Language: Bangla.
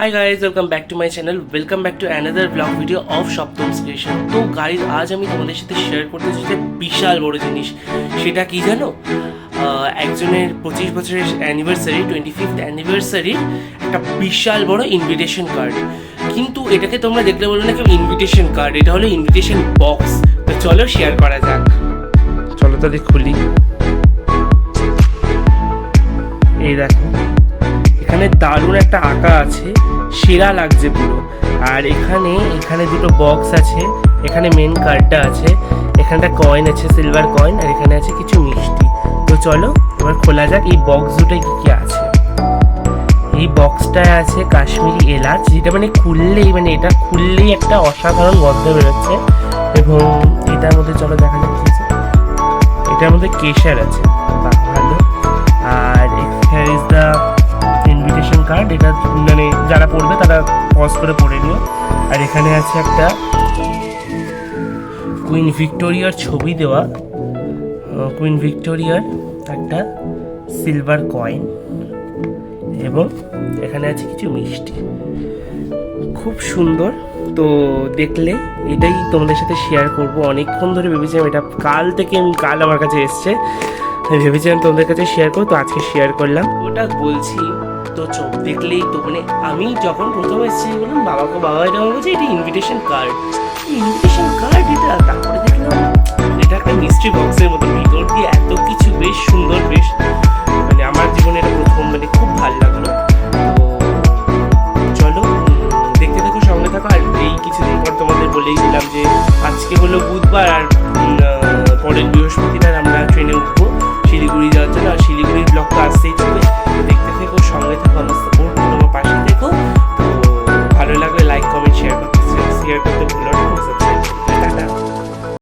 Hi guys welcome back to my channel welcome back to another blog video of Saptam creation তো গাইজ আজ আমি তোমাদের সাথে শেয়ার করতে চাই বিশাল বড় জিনিস। সেটা কি জানো? একজনের পঁচিশ বছরের অ্যানিভার্সারি টোয়েন্টি ফিফথ অ্যানিভার্সারির একটা বিশাল বড় ইনভিটেশন কার্ড কিন্তু এটাকে তোমরা দেখলে বলবে না কেউ ইনভিটেশন কার্ড এটা হলো ইনভিটেশন বক্স তো চলো শেয়ার করা যাক। চলো তাদের খুলি। এই দেখো। এখানে দারুণ একটা আঁকা আছে সেরা লাগছে পুরো। আর এখানে এখানে দুটো বক্স আছে, এখানে মেন কার্ডটা আছে, এখানটা কয়েন আছে সিলভার কয়েন আর এখানে আছে কিছু মিষ্টি। তো চলো, এবার খোলা যাক এই বক্স দুটোয় কি কি আছে। এই বক্সটায় আছে কাশ্মীরি এলাচ, যেটা মানে খুললেই মানে এটা খুললেই একটা অসাধারণ গন্ধ বেরোচ্ছে। এবং এটার মধ্যে চলো দেখা যাচ্ছে এটার মধ্যে কেশর আছে। এটা মানে যারা পড়বে তারা পজ করে পড়ে নিও। আর এখানে আছে একটা কুইন ভিক্টোরিয়ার ছবি দেওয়া। কুইন ভিক্টোরিয়ার একটা সিলভার কয়েন এবং এখানে আছে কিছু মিষ্টি। খুব সুন্দর। তো দেখলে এটাই তোমাদের সাথে শেয়ার করব। অনেকক্ষণ ধরে ভেবেছিলাম এটা কাল থেকে আমি কাল আমার কাছে এসছে। ভেবেছিলাম তোমাদের কাছে শেয়ার করব। তো আজকে শেয়ার করলাম। ওটা বলছি তো চোখ দেখলেই তো মানে আমি যখন প্রথম এসেছি, বললাম, বাবাকে, বাবা, এটা বলছে, এটা ইনভিটেশন কার্ড ইনভিটেশন কার্ড এটা তারপরে দেখলাম, এটা একটা মিস্ট্রি বক্সের মতো ভিতর দিয়ে এত কিছু, বেশ সুন্দর, বেশ মানে আমার জীবনে এটা প্রথম মানে খুব ভালো লাগল। তো চলো দেখতে থাকো, সঙ্গে থাকো, আর এই কিছুদিন পর তোমাদের বলেই দিলাম যে, আজকে হলো বুধবার, আর পরের বৃহস্পতিবার আমরা ট্রেনে বৃহস্পতিবার